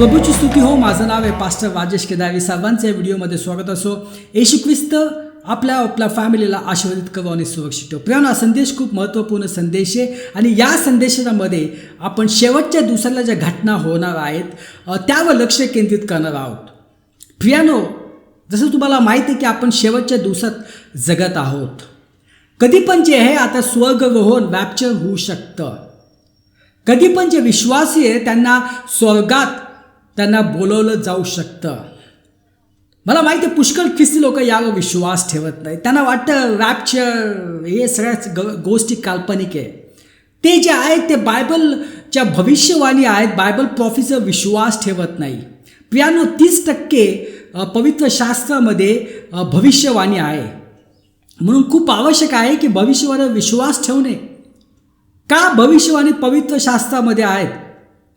प्रभूची स्तुती हो. माझं नाव आहे पास्टर राजेश केदारी. सर्वांचं या व्हिडिओमध्ये स्वागत असो. येशू ख्रिस्त आपल्या आपल्या फॅमिलीला आशीर्वादित करू आणि सुरक्षित ठेव. प्रेम हा संदेश खूप महत्त्वपूर्ण संदेश आहे. आणि या संदेशामध्ये आपण शेवटच्या दिवसाला ज्या घटना होणार आहेत त्यावर लक्ष केंद्रित करणार आहोत. प्रियानो जसं तुम्हाला माहिती आहे की आपण शेवटच्या दिवसात जगत आहोत. कधी पण जे आहे आता स्वर्गरोहण वॅप्चर होऊ शकतं. कधी पण जे विश्वासी आहे त्यांना स्वर्गात त्यांना बोलवलं जाऊ शकतं. मला माहिती आहे पुष्कळ ख्रिस्ती लोक यावर विश्वास ठेवत नाही त्यांना वाटतं रॅपचर हे सगळ्याच ग गोष्टी काल्पनिक आहे. ते जे आहेत ते बायबलच्या भविष्यवाणी आहेत. बायबल प्रॉफीचा विश्वास ठेवत नाही. प्रियानो तीस टक्के पवित्र शास्त्रामध्ये भविष्यवाणी आहे. म्हणून खूप आवश्यक आहे की भविष्यवाणीवर विश्वास ठेवणे. का भविष्यवाणी पवित्र शास्त्रामध्ये आहेत?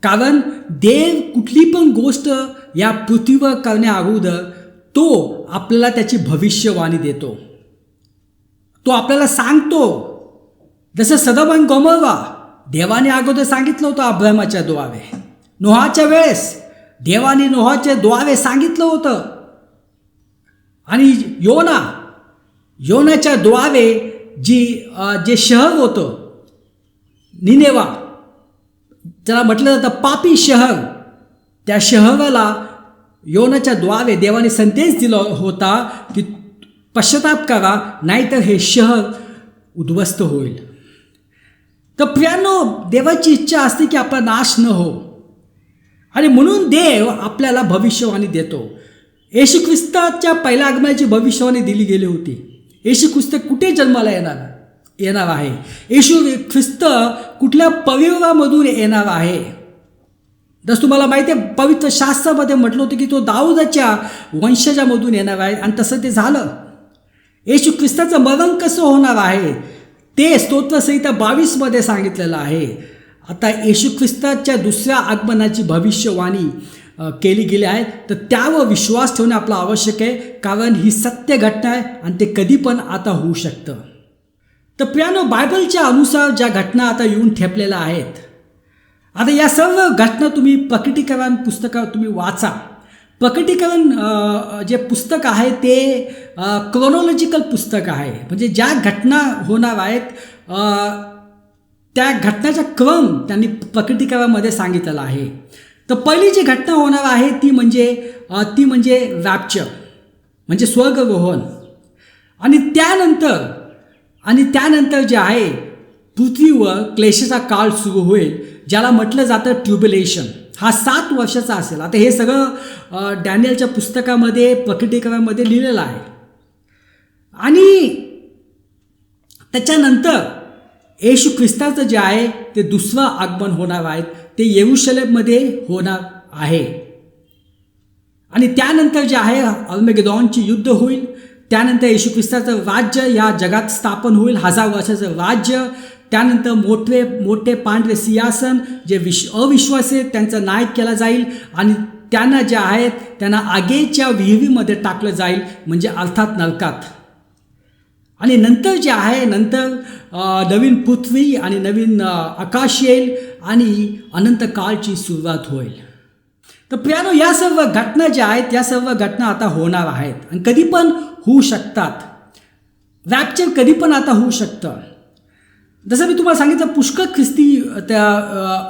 कारण देव कुठली पण गोष्ट या पृथ्वीवर करण्या अगोदर तो आपल्याला त्याची भविष्यवाणी देतो. तो आपल्याला सांगतो. जसं सदबन गोमरवा देवाने अगोदर सांगितलं होतं अब्राहमाच्या द्वारे नोहाच्या वेळेस देवाने नोहाच्या द्वारे सांगितलं होतं. आणि योना योनाच्या द्वारे जी जे शहर होतं निनेवा ज्याला म्हटलं जातं पापी शहर त्या शहराला योनाच्या द्वारे देवाने संदेश दिला होता की पश्चाताप करा नाहीतर हे शहर उद्ध्वस्त होईल. तर प्रियानो देवाची इच्छा असते की आपला नाश न हो. आणि म्हणून देव आपल्याला भविष्यवाणी देतो. येशू ख्रिस्ताच्या पहिल्या आगमनाची भविष्यवाणी दिली गेली होती. येशू ख्रिस्त कुठे जन्माला येणार? येणार आहे. येशू ख्रिस्त कुठल्या परिवारामधून येणार आहे? जसं तुम्हाला माहिती आहे पवित्र शास्त्रामध्ये म्हटलं होतं की तो दाऊदाच्या वंशजामधून येणार आहे आणि तसं ते झालं. येशू ख्रिस्ताचं मरण कसं होणार आहे? ते स्तोत्रसंहिता बावीसमध्ये सांगितलेलं आहे. आता येशू ख्रिस्ताच्या दुसऱ्या आगमनाची भविष्यवाणी केली गेली आहे. तर त्यावर विश्वास ठेवणे आपलं आवश्यक आहे कारण ही सत्य घटना आहे आणि ते कधी पण आता होऊ शकतं. तर प्रियानो बायबलच्या अनुसार ज्या घटना आता येऊन ठेपलेल्या आहेत आता या सर्व घटना तुम्ही प्रकटीकरण पुस्तकावर तुम्ही वाचा. प्रकटीकरण जे पुस्तक आहे ते क्रोनॉलॉजिकल पुस्तक आहे. म्हणजे ज्या घटना होणार आहेत त्या घटनाचा क्रम त्यांनी प्रकटीकरणामध्ये सांगितलेला आहे. तर पहिली जी घटना होणार आहे ती म्हणजे ती म्हणजे रॅप्चर म्हणजे स्वर्गरोहण. आणि त्यानंतर आणि त्यानंतर जे आहे पृथ्वीवर क्लेशाचा काळ सुरू होईल ज्याला म्हटलं जातं ट्युबलेशन हा सात वर्षाचा असेल. आता हे सगळं डॅनियलच्या पुस्तकामध्ये प्रकटीकरणामध्ये लिहिलेलं आहे. आणि त्याच्यानंतर येशू ख्रिस्ताचं जे आहे ते दुसरं आगमन होणार आहे. ते येऊशलेबमध्ये होणार आहे. आणि त्यानंतर जे आहे अल्मेगेदॉनची युद्ध होईल. त्यानंतर येशू ख्रिस्ताचं राज्य या जगात स्थापन होईल. हजार वर्षाचं राज्य. त्यानंतर मोठे मोठे पांढरे सिंहासन जे विश अविश्वासी आहेत त्यांचा नायक केला जाईल आणि त्यांना जे आहेत त्यांना आगेच्या विहिरीमध्ये टाकलं जाईल म्हणजे अर्थात नरकात. आणि नंतर जे आहे नंतर नवीन पृथ्वी आणि नवीन आकाश येईल आणि अनंत काळची सुरुवात होईल. तर प्रियानो या सर्व घटना ज्या आहेत या सर्व घटना आता होणार आहेत. आणि कधी पण होऊ शकतात. रॅप्चर कधी पण आता होऊ शकतं. जसं मी तुम्हाला सांगितलं पुष्कळ ख्रिस्ती त्या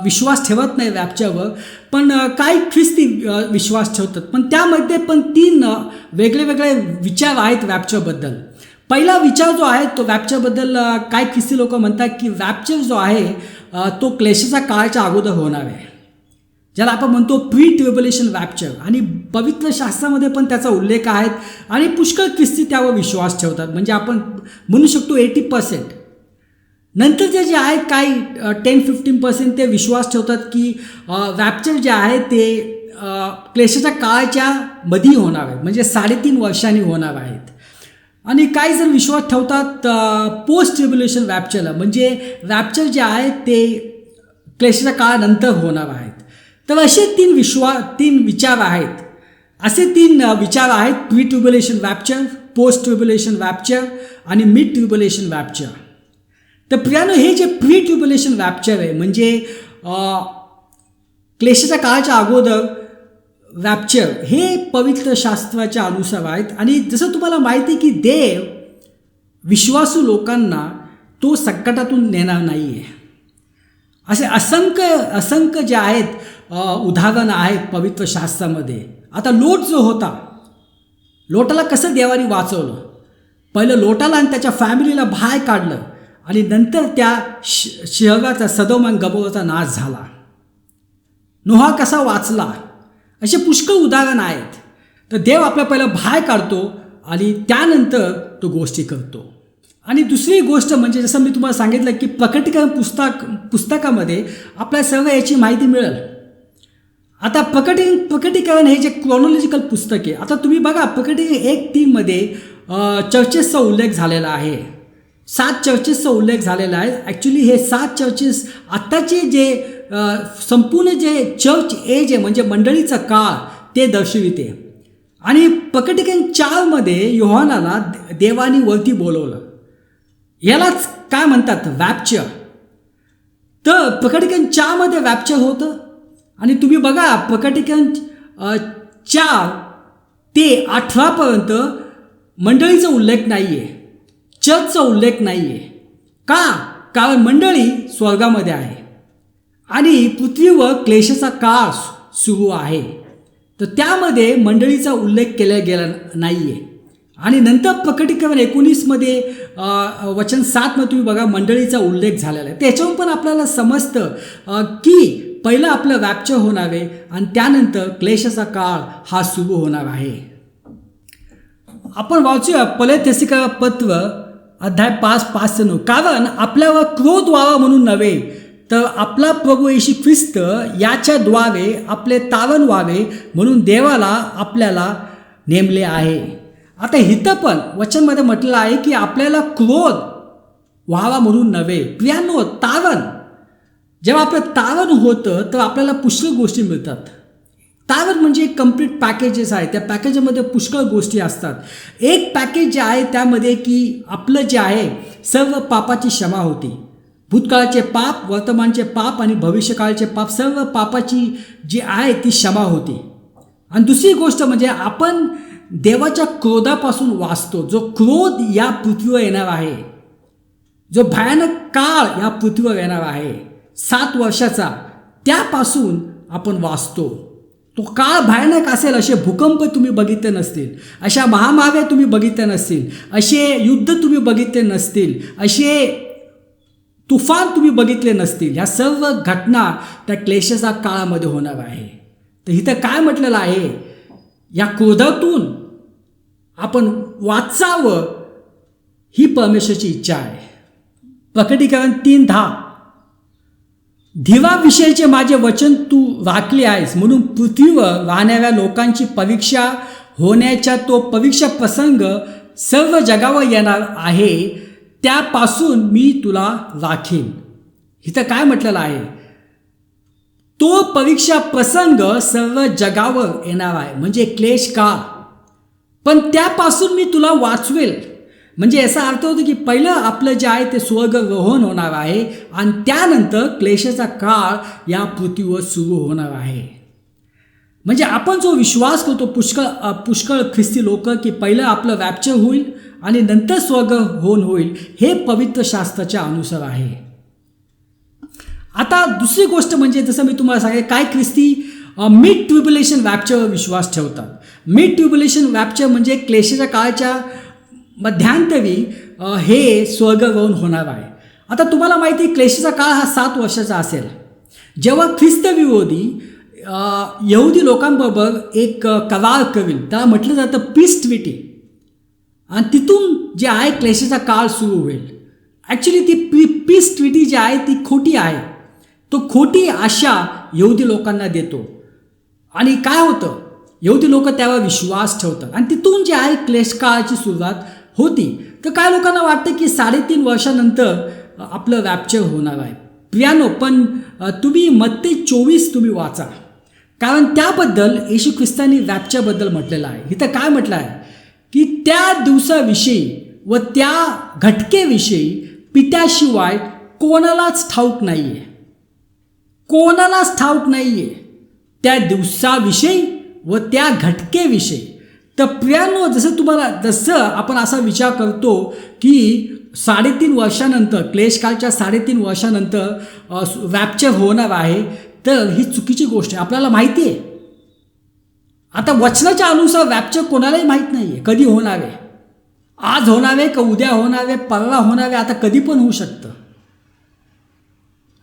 विश्वास ठेवत नाही रॅप्चरवर पण काही ख्रिस्ती विश्वास ठेवतात. पण त्यामध्ये पण तीन वेगळे वेगळे विचार आहेत रॅप्चरबद्दल पहिला विचार जो आहे तो रॅप्चरबद्दल काय काही ख्रिस्ती लोक म्हणतात की रॅप्चर जो आहे तो क्लेशाच्या काळाच्या अगोदर होणार आहे. ज्याला आपण म्हणतो प्री ट्रिब्युलेशन वॅप्चर आणि पवित्र शास्त्रामध्ये पण त्याचा उल्लेख आहे. आणि पुष्कळ ख्रिस्ती त्यावर विश्वास ठेवतात. म्हणजे आपण म्हणू शकतो एटी पर्सेंट नंतरचे जे आहेत काही टेन फिफ्टीन पर्सेंट ते विश्वास ठेवतात की वॅप्चर जे आहे ते क्लेशाच्या काळाच्या मधी होणार आहे. म्हणजे साडेतीन वर्षांनी होणार आहेत. आणि काही जर विश्वास ठेवतात पोस्ट ट्रिब्युलेशन रॅप्चरला म्हणजे वॅप्चर जे आहे ते क्लेशाच्या काळानंतर होणार आहेत. तर असे तीन विश्वा तीन विचार आहेत. असे तीन विचार आहेत प्री ट्युब्युलेशन रॅप्चर पोस्ट ट्युब्युलेशन रॅप्चर आणि मिड ट्युब्युलेशन रॅप्चर तर प्रियानो हे जे प्री ट्युब्युलेशन रॅप्चर आहे म्हणजे क्लेशाच्या काळाच्या अगोदर रॅप्चर हे पवित्र शास्त्राच्या अनुसार आहेत. आणि जसं तुम्हाला माहिती आहे की देव विश्वासू लोकांना तो संकटातून नेणार नाही आहे असे असंख्य असंख्य जे आहेत अ, उदाहरणं आहेत पवित्र शास्त्रामध्ये. आता लोट जो होता लोटाला कसं देवाने वाचवलं? पहिलं लोटाला आणि त्याच्या फॅमिलीला बाहेर काढलं आणि नंतर त्या श शहराचा सदोमान गबोराचा नाश झाला. नोहा कसा वाचला? असे पुष्कळ उदाहरण आहेत. तर देव आपल्या पहिलं बाहेर काढतो आणि त्यानंतर तो गोष्टी करतो. आणि दुसरी गोष्ट म्हणजे जसं मी तुम्हाला सांगितलं की प्रकटीकरण पुस्तक पुस्तकामध्ये आपल्या सर्व याची माहिती मिळेल. आता प्रकटी प्रकटीकरण हे जे क्रॉनॉलॉजिकल पुस्तक आहे आता तुम्ही बघा प्रकटी एक तीनमध्ये चर्चेसचा उल्लेख झालेला आहे. सात चर्चेसचा उल्लेख झालेला आहे. ॲक्च्युली हे सात चर्चेस आत्ताचे जे संपूर्ण जे चर्च एज आहे म्हणजे मंडळीचा काळ ते दर्शविते. आणि प्रकटीकरण चारमध्ये योहानाला देवानी वरती बोलवलं. यालाच काय म्हणतात? वॅपचर तर प्रकटीकरण चारमध्ये वॅपचर होतं. आणि तुम्ही बघा प्रकटीकरण अ, चार ते अठरापर्यंत मंडळीचा उल्लेख नाही आहे चर्चचा उल्लेख नाही आहे का? कारण मंडळी स्वर्गामध्ये आहे. आणि पृथ्वीवर क्लेशाचा काळ सुरू आहे. तर त्यामध्ये मंडळीचा उल्लेख केला गेला नाही आहे आणि नंतर प्रकटीकरण एकोणीसमध्ये वचन सातमध्ये तुम्ही बघा मंडळीचा उल्लेख झालेला आहे. त्याच्यावर पण आपल्याला समजतं की पहिलं आपलं रॅप्चर होणार आहे आणि त्यानंतर क्लेशाचा काळ हा सुरू होणार आहे. आपण वाचूया पलेथेसिका पत्र अध्याय पाच पाच नऊ. कारण आपल्यावर क्रोध व्हावा म्हणून नव्हे तर आपला प्रभू येशी ख्रिस्त याच्याद्वारे आपले तारण व्हावे म्हणून देवाला आपल्याला नेमले आहे. आता इथं पण वचनमध्ये म्हटलं आहे की आपल्याला क्रोध व्हावा म्हणून नव्हे प्रियानो तारण जेव्हा आपलं तारण होतं तर आपल्याला पुष्कळ गोष्टी मिळतात. तारण म्हणजे एक कंप्लीट पॅकेजेस आहे. त्या पॅकेजमध्ये पुष्कळ गोष्टी असतात. एक पॅकेज जे आहे त्यामध्ये की आपलं जे आहे सर्व पापाची क्षमा होती. भूतकाळाचे पाप वर्तमानचे पाप आणि भविष्यकाळचे पाप सर्व पापाची जी आहे ती क्षमा होती. आणि दुसरी गोष्ट म्हणजे आपण देवाच्या क्रोधापासून वाचतो. जो क्रोध या पृथ्वीवर येणार आहे जो भयानक काळ या पृथ्वीवर येणार आहे सात वर्षाचा त्यापासून आपण वाचतो. तो काळ भयानक असेल असे भूकंप तुम्ही बघितले नसतील अशा महामार्या तुम्ही बघितल्या नसतील असे युद्ध तुम्ही बघितले नसतील असे तुफान तुम्ही बघितले नसतील ह्या सर्व घटना त्या क्लेशाच्या काळामध्ये होणार आहे. तर इथं काय म्हटलेलं आहे? या क्रोधातून आपण वाचावं ही परमेश्वरची इच्छा आहे. प्रकटीकरण तीन दहा. धिवाविषयीचे माझे वचन तू राखले आहेस म्हणून पृथ्वीवर राहणाऱ्या लोकांची परीक्षा होण्याच्या तो परीक्षा प्रसंग सर्व जगावर येणार आहे त्यापासून मी तुला राखीन. इथं काय म्हटलेलं आहे? तो परीक्षा प्रसंग सर्व जगावर येणार आहे. म्हणजे क्लेश काळ. पण त्यापासून मी तुला वाचवेल. म्हणजे याचा अर्थ होतो की पहिलं आपलं जे आहे ते स्वर्गरोहण होणार आहे आणि त्यानंतर क्लेशाचा काळ या पृथ्वीवर सुरू होणार आहे. म्हणजे आपण जो विश्वास करतो पुष्कळ पुष्कळ ख्रिस्ती लोक की पहिलं आपलं रॅप्चर होईल आणि नंतर स्वर्ग होऊन होईल हे पवित्र शास्त्राच्या अनुसार आहे. आता दुसरी गोष्ट म्हणजे जसं मी तुम्हाला सांगेल काय ख्रिस्ती मिड ट्युब्युलेशन वॅपच्यावर विश्वास ठेवतात. मिड ट्युब्युलेशन वॅपच्या म्हणजे क्लेशाच्या काळाच्या मध्यांतरी हे स्वर्गगमन होणार आहे. आता तुम्हाला माहिती आहे क्लेशाचा काळ हा सात वर्षाचा असेल. जेव्हा ख्रिस्तविरोधी यहुदी लोकांबरोबर एक करार करील त्याला म्हटलं जातं पीस ट्विटी आणि तिथून जे आहे क्लेशाचा काळ सुरू होईल. ॲक्च्युली ती पी पीस ट्विटी जी आहे ती खोटी आहे. तो खोटी आशा यहुदी लोकांना देतो. आणि काय होतं? यहुदी लोक त्यावर विश्वास ठेवतात. आणि तिथून जे आहे क्लेश काळाची सुरुवात होती. तर काय लोकांना वाटतं की साडेतीन वर्षानंतर आपलं रॅप्चर होणार आहे. प्रियानो पण तुम्ही मत्ते चोवीस तुम्ही वाचा. कारण त्याबद्दल येशू ख्रिस्तानी रॅप्चरबद्दल म्हटलेलं आहे. इथं काय म्हटलं आहे? की त्या दिवसाविषयी व त्या घटकेविषयी पित्याशिवाय कोणालाच ठाऊक नाही आहे कोणालाच ठाऊक नाही आहे त्या दिवसाविषयी व त्या घटकेविषयी. तर प्रियानो जसं तुम्हाला जसं आपण असा विचार करतो की साडेतीन वर्षानंतर क्लेशकालच्या साडेतीन वर्षानंतर रॅप्चर होणार आहे. तर ही चुकीची गोष्ट आहे. आपल्याला माहिती आहे आता वचनाच्या अनुसार वॅप्चर कोणालाही माहीत नाही आहे कधी होणार आहे? आज होणार आहे का उद्या होणार आहे? परवा होणार आहे? आता कधी पण होऊ शकतं.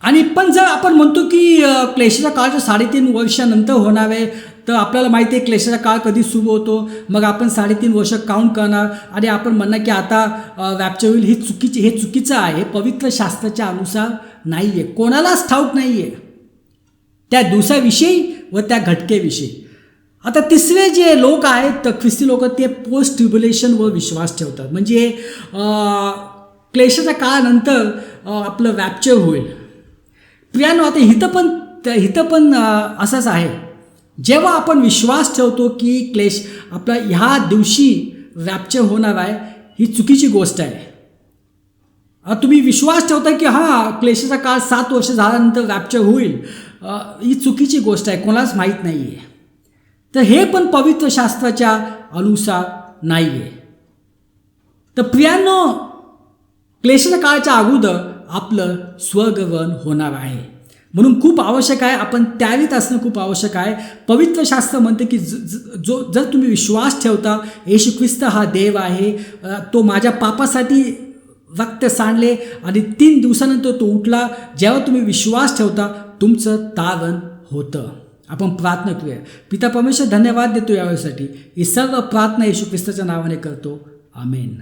आणि पण जर आपण म्हणतो की क्लेशाचा काळ जो साडेतीन वर्षानंतर होणार आहे. तर आपल्याला माहिती आहे क्लेशाचा काळ कधी सुरू होतो. मग आपण साडेतीन वर्ष काउंट करणार. आणि आपण म्हणणार की आता वॅप्चर होईल हे चुकीची हे चुकीचं आहे. पवित्र शास्त्राच्या अनुसार नाही आहे कोणालाच ठाऊक नाही आहे त्या दिवसाविषयी व त्या घटकेविषयी. आता तिसरे जे लोक आहेत तर ख्रिस्ती लोक ते पोस्ट ट्रिब्युलेशनवर विश्वास ठेवतात. म्हणजे क्लेशाच्या काळानंतर आपलं वॅप्चर होईल. प्रियानो आता हिथं पण त- हिथं पण असंच आहे. जेव्हा आपण विश्वास ठेवतो की क्लेश आपला ह्या दिवशी रॅप्चर होणार आहे ही चुकीची गोष्ट आहे. तुम्ही विश्वास ठेवता की हां क्लेशाचा काळ सात वर्ष झाल्यानंतर रॅप्चर होईल. ही चुकीची गोष्ट आहे कोणालाच माहीत नाही आहे तर हे पण पवित्र शास्त्राच्या अनुसार नाही आहे तर प्रियांनो क्लेशाच्या काळाच्या अगोदर आपलं स्वगवन होणार आहे. म्हणून खूप आवश्यक आहे आपण त्यारीत असणं खूप आवश्यक आहे. पवित्र शास्त्र म्हणते की ज- ज- जो जर तुम्ही विश्वास ठेवता येशू ख्रिस्त हा देव आहे तो माझ्या पापासाठी रक्त सांडले आणि तीन दिवसानंतर तो उठला. जेव्हा तुम्ही विश्वास ठेवता तुमचं तारण होतं. आपण प्रार्थना करूया. पिता परमेश्वर धन्यवाद देतो यावेळेसाठी. ही सर्व प्रार्थना येशू ख्रिस्ताच्या नावाने करतो. आमेन.